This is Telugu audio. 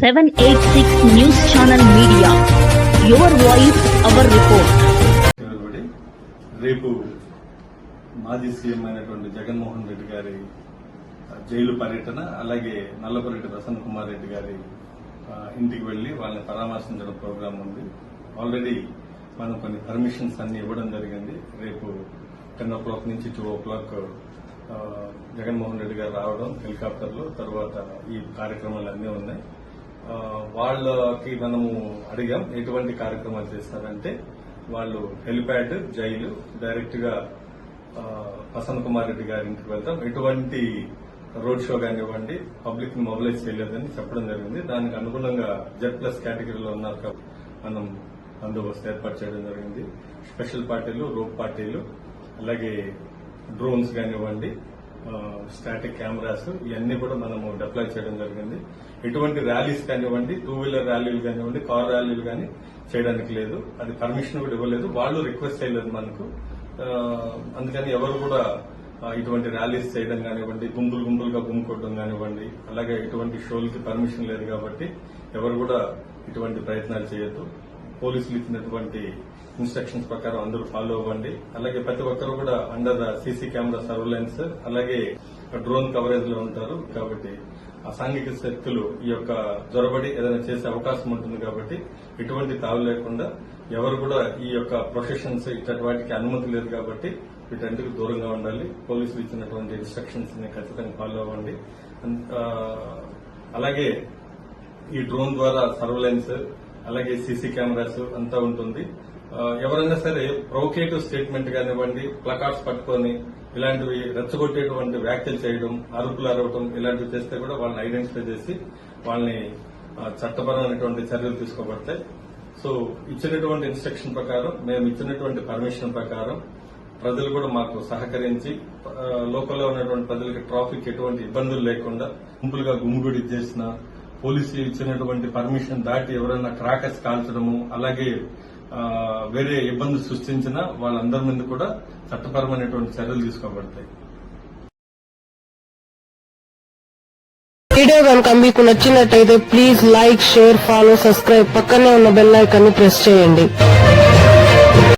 786 news channel media your voice our report రేపు మాజీ సీఎం అయినటువంటి జగన్మోహన్ రెడ్డి గారి జైలు పర్యటన అలాగే నల్లపరెడ్డి ప్రసన్న కుమార్ రెడ్డి గారి ఇంటికి వెళ్ళి వాళ్ళని పరామర్శించడం ప్రోగ్రాం ఉంది. ఆల్రెడీ మనం కొన్ని పర్మిషన్స్ అన్ని ఇవ్వడం జరిగింది. రేపు టెన్ ఓ క్లాక్ నుంచి two o'clock Jaganmohan Reddy గారు రావడం హెలికాప్టర్లు తర్వాత ఈ కార్యక్రమాలు అన్నీ ఉన్నాయి. వాళ్ళకి మనము అడిగాం ఎటువంటి కార్యక్రమాలు చేస్తారంటే వాళ్ళు హెలిప్యాడ్ జైలు డైరెక్ట్గా ప్రసన్న కుమార్ రెడ్డి గారి ఇంటికి వెళ్తాం. ఎటువంటి రోడ్ షో కానివ్వండి పబ్లిక్ని మొబిలైజ్ చేయలేదని చెప్పడం జరిగింది. దానికి అనుగుణంగా జెడ్ ప్లస్ కేటగిరీలో ఉన్నారు కాబట్టి మనం బందోబస్తు ఏర్పాటు చేయడం జరిగింది. స్పెషల్ పార్టీలు రోప్ పార్టీలు అలాగే డ్రోన్స్ కానివ్వండి స్టాటిక్ కెమెరాస్ ఇవన్నీ కూడా మనము డిప్లాయ్ చేయడం జరిగింది. ఎటువంటి ర్యాలీస్ కానివ్వండి టూ వీలర్ ర్యాలీలు కానివ్వండి కార్ ర్యాలీలు కానీ చేయడానికి లేదు. అది పర్మిషన్ కూడా ఇవ్వలేదు. వాళ్ళు రిక్వెస్ట్ చేయలేదు మనకు. అందుకని ఎవరు కూడా ఇటువంటి ర్యాలీస్ చేయడం కానివ్వండి గుంపులు గుంపులుగా గుమ్ముకోవడం కానివ్వండి అలాగే ఇటువంటి షోలకి పర్మిషన్ లేదు కాబట్టి ఎవరు కూడా ఇటువంటి ప్రయత్నాలు చేయొద్దు. పోలీసులు ఇచ్చినటువంటి ఇన్స్ట్రక్షన్స్ ప్రకారం అందరూ ఫాలో అవ్వండి. అలాగే ప్రతి ఒక్కరు కూడా under the CC camera surveillance అలాగే డ్రోన్ కవరేజ్లో ఉంటారు. కాబట్టి అసాంఘిక శక్తులు ఈ యొక్క జొరబడి ఏదైనా చేసే అవకాశం ఉంటుంది కాబట్టి ఎటువంటి తావు లేకుండా ఎవరు కూడా ఈ యొక్క ప్రొఫెషన్స్ ఇట్లాంటి వాటికి అనుమతి లేదు కాబట్టి వీటన్నిటికి దూరంగా ఉండాలి. పోలీసులు ఇచ్చినటువంటి ఇన్స్ట్రక్షన్స్ని ఖచ్చితంగా ఫాలో అవ్వండి. Uh, అలాగే ఈ డ్రోన్ ద్వారా సర్వలెన్స్ అలాగే సీసీ కెమెరాస్ అంతా ఉంటుంది. ఎవరైనా సరే ప్రొవకేటివ్ స్టేట్మెంట్ కానివ్వండి ప్లకార్డ్స్ పట్టుకొని ఇలాంటివి రెచ్చగొట్టేటువంటి వ్యాఖ్యలు చేయడం అరుపులు అరవడం ఇలాంటివి చేస్తే కూడా వాళ్ళని ఐడెంటిఫై చేసి వాళ్ళని చట్టపరమైనటువంటి చర్యలు తీసుకోబడతాయి. సో ఇచ్చినటువంటి ఇన్స్ట్రక్షన్ ప్రకారం మేము ఇచ్చినటువంటి పర్మిషన్ ప్రకారం ప్రజలు కూడా మాకు సహకరించి లోకల్లో ఉన్నటువంటి ప్రజలకి ట్రాఫిక్ ఎటువంటి ఇబ్బందులు లేకుండా గుంపులుగా గుమ్మిగుడి చేసిన పోలీసులు ఇచ్చినటువంటి పర్మిషన్ దాటి ఎవరైనా క్రాకర్స్ కాల్చడము అలాగే వేరే ఇబ్బందులు సృష్టించిన వాళ్ళందరి మీద కూడా చట్టపరమైనటువంటి చర్యలు తీసుకోబడతాయి. వీడియో కనుక మీకు నచ్చినట్టయితే please like share follow subscribe పక్కనే ఉన్న బెల్ ప్రెస్ చేయండి.